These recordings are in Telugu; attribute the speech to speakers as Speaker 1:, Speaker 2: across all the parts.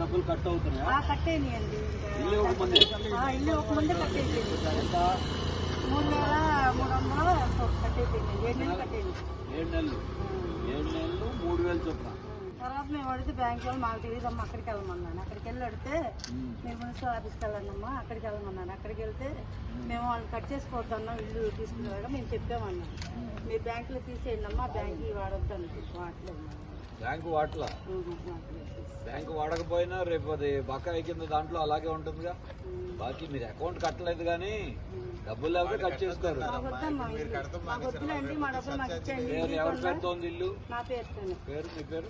Speaker 1: డబ్బులు కట్ అవుతున్నాయా?
Speaker 2: కట్టేయండి
Speaker 1: ఇల్లు ఒక ముందే.
Speaker 2: ఇల్లు ఒక ముందే మూడు వేల మూడు వందలు ఏడు నెలలు కట్టేయండి.
Speaker 1: ఏడు నెలలు. ఏడు నెలలు మూడు వేలు చొప్పున.
Speaker 2: తర్వాత మేము అడిగితే బ్యాంక్ వాళ్ళు మాకు తెలియదు అమ్మా అక్కడికి వెళ్ళమన్నాను అక్కడికి వెళ్ళి అడిగితే. మీరు మున్సిపల్ ఆఫీస్కి వెళ్ళండి అమ్మా అక్కడికి వెళ్ళమన్నాను అక్కడికి వెళ్తే మేము వాళ్ళు కట్ చేసుకోవద్దన్నాం ఇల్లు తీసుకునేలాగా మేము చెప్పామన్నాం మీరు బ్యాంకులో తీసేయండి అమ్మా బ్యాంక్ వాడొద్దు అనుకుంటు వాడలేదు.
Speaker 1: బ్యాంకు వాటలా? బ్యాంకు వాడకపోయినా రేపు అది బకాయి కింద దాంట్లో అలాగే ఉంటుందిగా. బాకీ మీరు అకౌంట్ కట్టలేదు కానీ డబ్బులు లేకపోతే కట్ పేరు ఎవరి పేరుతో ఉంది ఇల్లు పేరు మీ పేరు?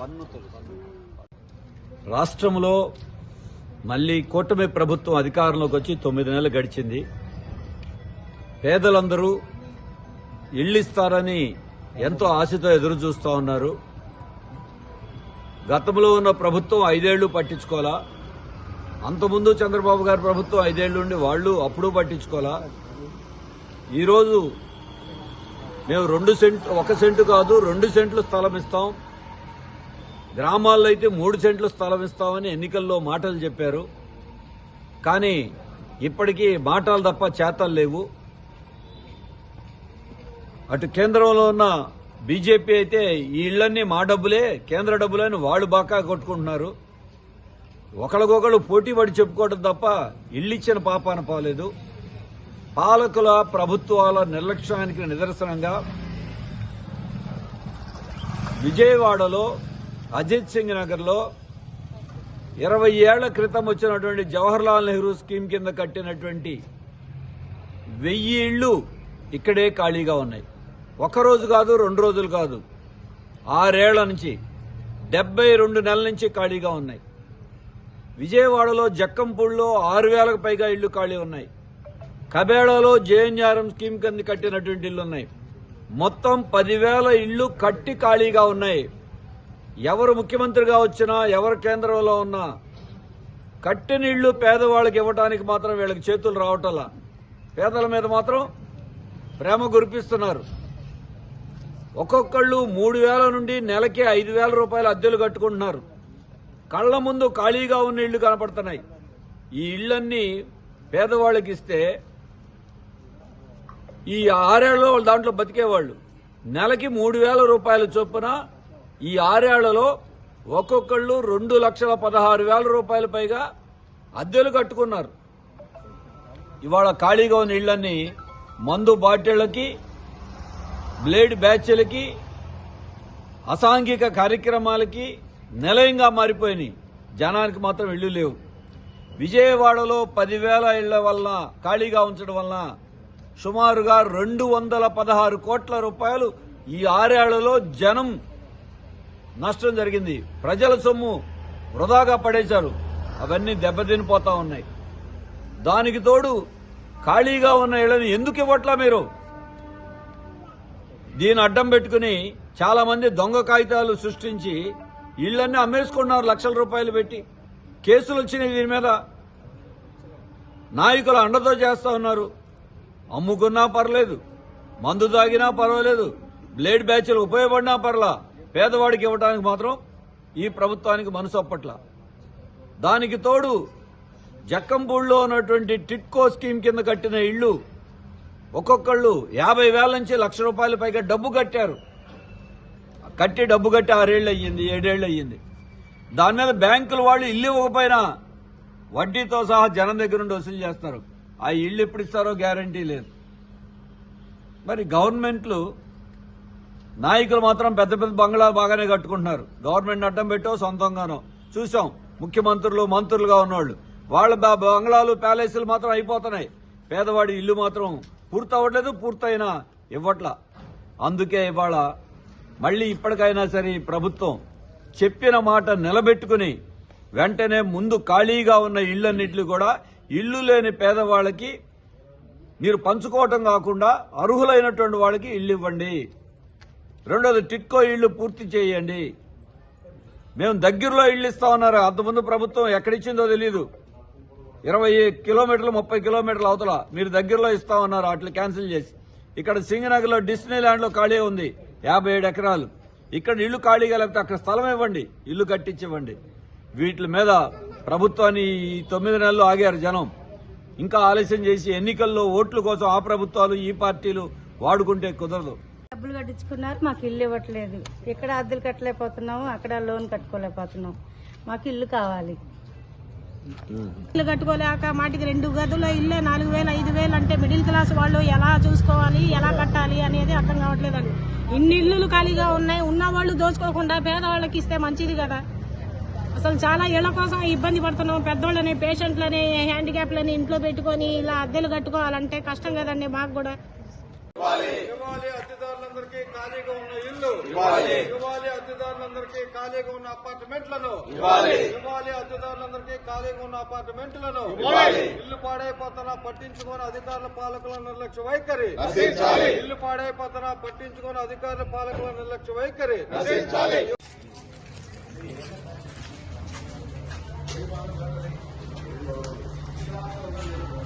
Speaker 2: పన్ను
Speaker 1: రాష్ట్రంలో మళ్ళీ కూటమి ప్రభుత్వం అధికారంలోకి వచ్చి తొమ్మిది నెలలు గడిచింది. పేదలందరూ ఇళ్ళు ఇస్తారని ఎంతో ఆశతో ఎదురు చూస్తూ ఉన్నారు. గతంలో ఉన్న ప్రభుత్వం ఐదేళ్ళు పట్టించుకోలా అంతకుముందు చంద్రబాబు గారి ప్రభుత్వం ఐదేళ్ళు ఉండి వాళ్ళు అప్పుడు పట్టించుకోలా ఈరోజు మేము రెండు సెంట్ ఒక సెంటు కాదు రెండు సెంట్లు స్థలం ఇస్తాం. గ్రామాల్లో అయితే మూడు సెంట్లు స్థలం ఇస్తామని ఎన్నికల్లో మాటలు చెప్పారు. కానీ ఇప్పటికీ మాటలు తప్ప చేతలు లేవు. అటు కేంద్రంలో ఉన్న బీజేపీ అయితే ఈ ఇళ్ళన్నీ మా డబ్బులే కేంద్ర డబ్బులే అని వాళ్ళు బాకా కొట్టుకుంటున్నారు. ఒకరికొకరు పోటీ పడి చెప్పుకోవడం తప్ప ఇల్లిచ్చిన పాపాన పోలేదు. పాలకుల ప్రభుత్వాల నిర్లక్ష్యానికి నిదర్శనంగా విజయవాడలో అజిత్ సింగ్ నగర్లో ఇరవై ఏళ్ళ క్రితం వచ్చినటువంటి జవహర్లాల్ నెహ్రూ స్కీమ్ కింద కట్టినటువంటి వెయ్యి ఇళ్ళు ఇక్కడే ఖాళీగా ఉన్నాయి. ఒక రోజు కాదు రెండు రోజులు కాదు. ఆరేళ్ళ నుంచి డెబ్బై రెండు నెలల నుంచి ఖాళీగా ఉన్నాయి. విజయవాడలో జక్కంపూడిలో ఆరు వేలకు పైగా ఇళ్ళు ఖాళీ ఉన్నాయి. కబేడాలో జేఎన్ఆర్ఎం స్కీమ్ కింద కట్టినటువంటి ఇళ్ళు ఉన్నాయి. మొత్తం పదివేల ఇళ్ళు కట్టి ఖాళీగా ఉన్నాయి. ఎవరు ముఖ్యమంత్రిగా వచ్చినా ఎవరు కేంద్రంలో ఉన్నా కట్టిన ఇళ్ళు పేదవాళ్ళకి ఇవ్వడానికి మాత్రం వీళ్ళకి చేతులు రావటంలా. పేదల మీద మాత్రం ప్రేమ కురిపిస్తున్నారు. ఒక్కొక్కళ్ళు మూడు వేల నుండి నెలకి ఐదు వేల రూపాయల అద్దెలు కట్టుకుంటున్నారు. కళ్ళ ముందు ఖాళీగా ఉన్న ఇళ్ళు కనపడుతున్నాయి. ఈ ఇళ్ళన్నీ పేదవాళ్ళకి ఇస్తే ఈ ఆరేళ్ళలో వాళ్ళు దాంట్లో బతికేవాళ్ళు. నెలకి మూడు వేల రూపాయల చొప్పున ఈ ఆరేళ్ళలో ఒక్కొక్కళ్ళు రెండు లక్షల పదహారు వేల రూపాయల పైగా అద్దెలు కట్టుకున్నారు. ఇవాళ ఖాళీగా ఉన్న ఇళ్ళన్నీ మందు బాటిళ్ళకి బ్లేడ్ బ్యాచ్లకి అసాంఘిక కార్యక్రమాలకి నిలయంగా మారిపోయినాయి జనానికి మాత్రం ఇళ్ళు లేవు. విజయవాడలో పదివేల ఇళ్ళ వలన ఖాళీగా ఉంచడం వలన సుమారుగా రెండు వందల పదహారు కోట్ల రూపాయలు ఈ ఆరేళ్ళలో జనం నష్టం జరిగింది. ప్రజల సొమ్ము వృధాగా పడేశారు. అవన్నీ దెబ్బతినిపోతా ఉన్నాయి. దానికి తోడు ఖాళీగా ఉన్న ఇళ్ళను ఎందుకు ఇవ్వట్లా మీరు? దీని అడ్డం పెట్టుకుని చాలా మంది దొంగ కాగితాలు సృష్టించి ఇళ్ళన్నీ అమ్మేసుకున్నారు లక్షల రూపాయలు పెట్టి. కేసులు వచ్చినాయి దీని మీద. నాయకులు అండతో చేస్తూ ఉన్నారు. అమ్ముకున్నా పర్లేదు మందు తాగినా పర్వాలేదు బ్లేడ్ బ్యాచ్లు ఉపయోగపడినా పర్లా. పేదవాడికి ఇవ్వడానికి మాత్రం ఈ ప్రభుత్వానికి మనసు అప్పట్ల. దానికి తోడు జక్కంపూడిలో ఉన్నటువంటి టిట్కో స్కీమ్ కింద కట్టిన ఇళ్ళు ఒక్కొక్కళ్ళు యాభై వేల నుంచి లక్ష రూపాయల పైగా డబ్బు కట్టారు. కట్టి డబ్బు కట్టి ఆరేళ్ళు అయ్యింది ఏడేళ్ళు అయ్యింది దాని మీద బ్యాంకుల వాళ్ళు ఇల్లు ఇవ్వకపోయినా వడ్డీతో సహా జనం దగ్గర నుండి వసూలు చేస్తారు. ఆ ఇల్లు ఎప్పుడు ఇస్తారో గ్యారంటీ లేదు. మరి గవర్నమెంట్లు నాయకులు మాత్రం పెద్ద పెద్ద బంగ్లాలు బాగానే కట్టుకుంటున్నారు. గవర్నమెంట్ అడ్డం పెట్టో సొంతంగానో. చూసాం ముఖ్యమంత్రులు మంత్రులుగా ఉన్నవాళ్ళు. వాళ్ళ బంగ్లాలు ప్యాలెస్లు మాత్రం అయిపోతున్నాయి. పేదవాడి ఇల్లు మాత్రం పూర్తవ్వట్లేదు పూర్తయినా ఇవ్వట్ల. అందుకే ఇవాళ మళ్ళీ ఇప్పటికైనా సరే ప్రభుత్వం చెప్పిన మాట నిలబెట్టుకుని వెంటనే ముందు ఖాళీగా ఉన్న ఇళ్ళన్నింటినీ కూడా ఇల్లు లేని పేదవాళ్ళకి మీరు పంచుకోవటం కాకుండా అర్హులైనటువంటి వాళ్ళకి ఇల్లు ఇవ్వండి. రెండోది టిట్కో ఇళ్ళు పూర్తి చేయండి. మేము దగ్గరలో ఇల్లు ఇస్తామన్నారు అంతకుముందు ప్రభుత్వం ఎక్కడిచ్చిందో తెలియదు ఇరవై కిలోమీటర్లు ముప్పై కిలోమీటర్లు అవతల. మీరు దగ్గరలో ఇస్తామన్నారు వాటిని క్యాన్సిల్ చేసి. ఇక్కడ సింగనగర్లో డిస్నీ ల్యాండ్లో ఖాళీ ఉంది యాభై ఏడు ఎకరాలు. ఇక్కడ ఇల్లు ఖాళీగా లేకపోతే అక్కడ స్థలం ఇవ్వండి ఇల్లు కట్టించివ్వండి. వీటి మీద ప్రభుత్వాన్ని ఈ తొమ్మిది నెలలు ఆగారు జనం. ఇంకా ఆలస్యం చేసి ఎన్నికల్లో ఓట్ల కోసం ఆ ప్రభుత్వాలు ఈ పార్టీలు వాడుకుంటే కుదరదు.
Speaker 2: డబ్బులు కట్టించుకున్నారు మాకు ఇల్లు ఇవ్వట్లేదు. ఇక్కడ అద్దెలు కట్టలేకపోతున్నాము అక్కడ లోన్ కట్టుకోలేకపోతున్నాం మాకు ఇల్లు కావాలి.
Speaker 3: ఇల్లు కట్టుకోలేక మాటికి రెండు గదుల ఇల్లే నాలుగు వేలు ఐదు వేలు అంటే మిడిల్ క్లాస్ వాళ్ళు ఎలా చూసుకోవాలి ఎలా కట్టాలి అనేది అర్థం కావట్లేదండి. ఇన్ని ఇల్లులు ఖాళీగా ఉన్నాయి ఉన్న వాళ్ళు దోచుకోకుండా పేదవాళ్ళకి ఇస్తే మంచిది కదా. అసలు చాలా ఇళ్ళ కోసం ఇబ్బంది పడుతున్నాం. పెద్దోళ్ళని పేషెంట్లని హ్యాండిక్యాప్లని ఇంట్లో పెట్టుకొని ఇలా అద్దెలు కట్టుకోవాలంటే కష్టం కదండి మాకు కూడా.
Speaker 4: ఇవ్వాలి. అద్దెదారులందరికీ ఖాళీగా ఉన్న అపార్ట్మెంట్లను ఇవ్వాలి. అద్దెదారులందరికీ ఖాళీగా ఉన్న అపార్ట్మెంట్లను ఇల్లు పాడైపోతున్నా పట్టించుకొని అధికారుల పాలకుల నిర్లక్ష్య వైఖరి. ఇల్లు పాడైపోతున్నా పట్టించుకొని అధికారుల పాలకుల నిర్లక్ష్య వైఖరి. Thank you.